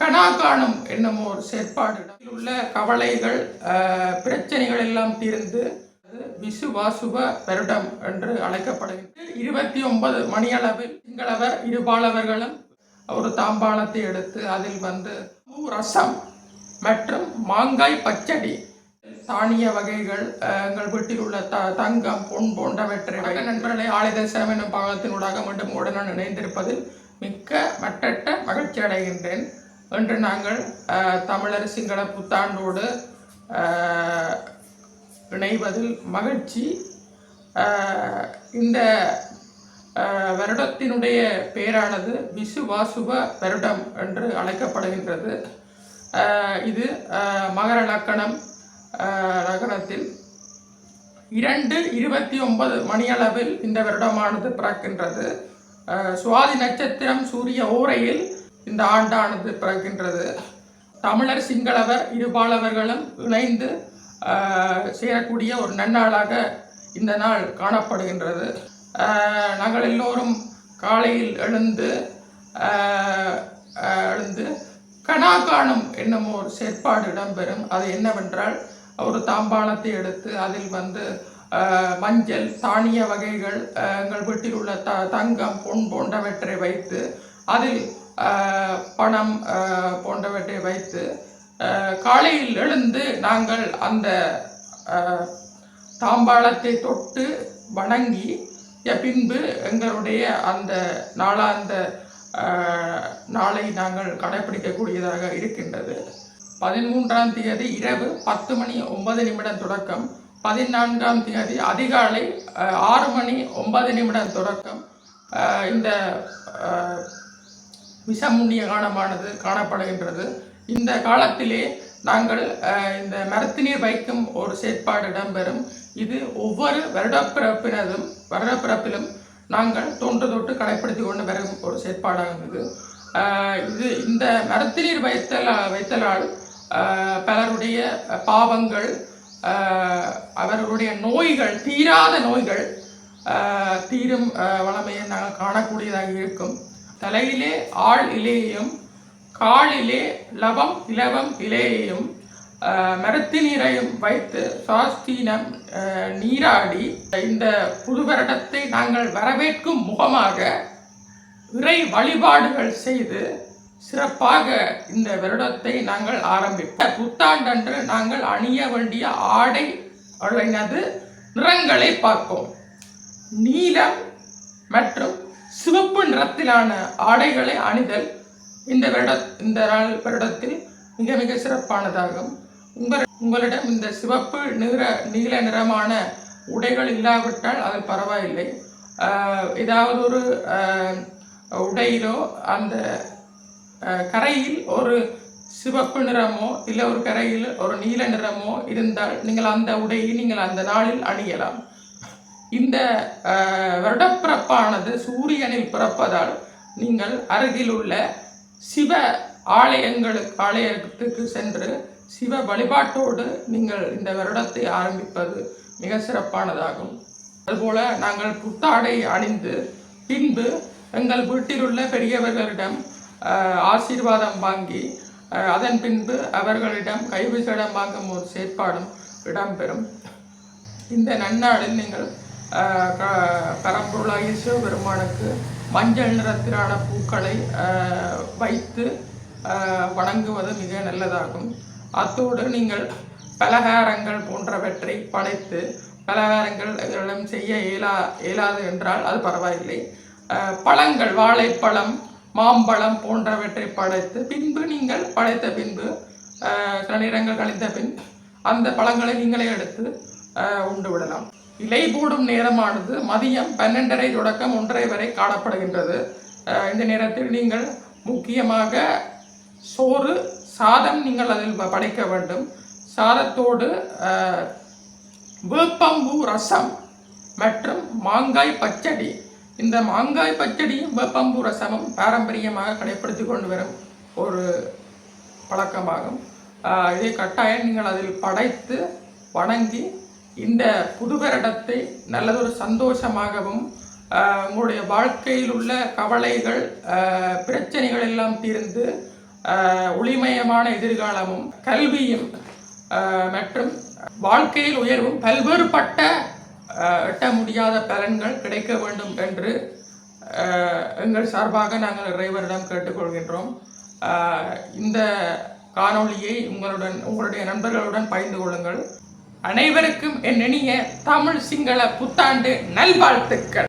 கனா காணும் என்னும் ஒரு செயற்பாடு. உள்ள கவலைகள் பிரச்சனைகள் எல்லாம் தீர்ந்து அது விசுவாசுவ வருடம் என்று அழைக்கப்படுகிறது. இருபத்தி ஒன்பது மணியளவில் சிங்களவர் இருபாலவர்களும் ஒரு தாம்பாளத்தை எடுத்து அதில் வந்து ரசம் மற்றும் மாங்காய் பச்சடி தானிய வகைகள் எங்கள் வீட்டில் உள்ள த தங்கம் பொன் போன்றவற்றை நண்பர்களை ஆயுதசரம் என்னும் பாகத்தினூடாக மீண்டும் உடனுடன் இணைந்திருப்பதில் மிக்க மட்டற்ற மகிழ்ச்சி அடைகின்றேன். இன்று நாங்கள் தமிழர் சிங்கள புத்தாண்டோடு இணைவதில் மகிழ்ச்சி. இந்த வருடத்தினுடைய பெயரானது விசுவாசுவ வருடம் என்று அழைக்கப்படுகின்றது. இது மகர லக்கணம் லக்கணத்தில் இரண்டு இருபத்தி ஒன்பது மணியளவில் இந்த வருடமானது பிறக்கின்றது. சுவாதி நட்சத்திரம் சூரிய ஓரையில் இந்த ஆண்டானது பிறக்கின்றது. தமிழர் சிங்களவர் இருபாலவர்களும் இணைந்து சேரக்கூடிய ஒரு நன்னாளாக இந்த நாள் காணப்படுகின்றது. நாங்கள் எல்லோரும் காலையில் எழுந்து எழுந்து கனா காணும் என்னும் ஒரு செயற்பாடு இடம்பெறும். அது என்னவென்றால் ஒரு தாம்பாளத்தை எடுத்து அதில் வந்து மஞ்சள் தானிய வகைகள் எங்கள் வீட்டில் உள்ள த தங்கம் பொன் போன்றவற்றை வைத்து அதில் பணம் போன்றவற்றை வைத்து காலையில் எழுந்து நாங்கள் அந்த தாம்பாளத்தை தொட்டு வணங்கி பின்பு எங்களுடைய அந்த நாளாந்த நாளை நாங்கள் கடைபிடிக்கக்கூடியதாக இருக்கின்றது. பதிமூன்றாம் தேதி இரவு பத்து மணி ஒன்பது நிமிடம் தொடக்கம். பதினான்காம் தேதி அதிகாலை ஆறு மணி ஒன்பது நிமிடம் தொடக்கம். இந்த விஷமுண்டிய விஷமுண்ணிய காலமானது காணப்படுகின்றது. இந்த காலத்திலே நாங்கள் இந்த மரத்தினீர் வைக்கும் ஒரு செயற்பாடு இடம்பெறும். இது ஒவ்வொரு வருடப்பிறப்பினதும் வருடப்பிறப்பிலும் நாங்கள் தொன்று தொட்டு கடைப்பிடித்து கொண்டு வரும் ஒரு செயற்பாடாக இது இது இந்த மரத்தினீர் வைத்தல் வைத்தலால் பலருடைய பாவங்கள் அவர்களுடைய நோய்கள் தீராத நோய்கள் தீரும் வளமையை நாங்கள் காணக்கூடியதாக இருக்கும். தலையிலே ஆள் இலேயும் காலிலே லவம் இலவம் இலையையும் மரத்து நீரையும் வைத்து சாஸ்தீனம் நீராடி இந்த புது வருடத்தை நாங்கள் வரவேற்கும் முகமாக இறை வழிபாடுகள் செய்து சிறப்பாக இந்த வருடத்தை நாங்கள் ஆரம்பிப்போம். புத்தாண்டன்று நாங்கள் அணிய வேண்டிய ஆடை அல்லது நிறங்களை பார்ப்போம். நீலம் மற்றும் சிவப்பு நிறத்திலான ஆடைகளை அணிதல் இந்த வருட இந்த நாள் வருடத்தில் மிக மிக சிறப்பானதாகும். உங்கள் உங்களிடம் இந்த சிவப்பு நிற நீல நிறமான உடைகள் இல்லாவிட்டால் அது பரவாயில்லை. ஏதாவது ஒரு உடையிலோ அந்த கரையில் ஒரு சிவப்பு நிறமோ இல்லை ஒரு கரையில் ஒரு நீல நிறமோ இருந்தால் நீங்கள் அந்த உடையை நீங்கள் அந்த நாளில் அணியலாம். இந்த வருடப்பிறப்பானது சூரியனில் பிறப்பதால் நீங்கள் அருகில் உள்ள சிவ ஆலயங்களுக்கு ஆலயத்துக்கு சென்று சிவ வழிபாட்டோடு நீங்கள் இந்த வருடத்தை ஆரம்பிப்பது மிக சிறப்பானதாகும். அதுபோல நாங்கள் புத்தாடை அணிந்து பின்பு எங்கள் வீட்டில் உள்ள பெரியவர்களிடம் ஆசீர்வாதம் வாங்கி அதன் பின்பு அவர்களிடம் கைவிசடம் வாங்கும் ஒரு செயற்பாடும் இடம்பெறும். இந்த நன்னாளில் நீங்கள் பரம்பொருளாகிய சிவபெருமானுக்கு மஞ்சள் நிறத்திலான பூக்களை வைத்து வணங்குவது மிக நல்லதாகும். அத்தோடு நீங்கள் பலகாரங்கள் போன்றவற்றை படைத்து பலகாரங்கள் எங்களிடம் செய்ய இயலா இயலாது என்றால் அது பரவாயில்லை. பழங்கள் வாழைப்பழம் மாம்பழம் போன்றவற்றை படைத்து பின்பு நீங்கள் படைத்த பின்பு சில நேரங்கள் கழித்த பின் அந்த பழங்களை நீங்களே எடுத்து உண்டு விடலாம். இலை போடும் நேரமானது மதியம் பன்னெண்டரை தொடக்கம் ஒன்றரை வரை காணப்படுகின்றது. இந்த நேரத்தில் நீங்கள் முக்கியமாக சோறு சாதம் நீங்கள் அதில் ப- படைக்க வேண்டும். சாதத்தோடு வேப்பம்பூ ரசம் மற்றும் மாங்காய் பச்சடி. இந்த மாங்காய் பச்சடியும் வேப்பம்பூ ரசமும் பாரம்பரியமாக கடைப்பிடித்து கொண்டு வரும் ஒரு பழக்கமாகும். இதை கட்டாயம் நீங்கள் அதில் படைத்து வணங்கி இந்த புது வருடத்தை நல்லதொரு சந்தோஷமாகவும் உங்களுடைய வாழ்க்கையில் உள்ள கவலைகள் பிரச்சனைகள் எல்லாம் தீர்ந்து ஒளிமயமான எதிர்காலமும் கல்வியும் மற்றும் வாழ்க்கையில் உயர்வும் பல்வேறுபட்ட எட்ட முடியாத பலன்கள் கிடைக்க வேண்டும் என்று எங்கள் சார்பாக நாங்கள் இறைவரிடம் கேட்டுக்கொள்கின்றோம். இந்த காணொளியை உங்களுடன் உங்களுடைய நண்பர்களுடன் பகிர்ந்து கொள்ளுங்கள். அனைவருக்கும் என் இனிய தமிழ் சிங்கள புத்தாண்டு நல்வாழ்த்துக்கள்.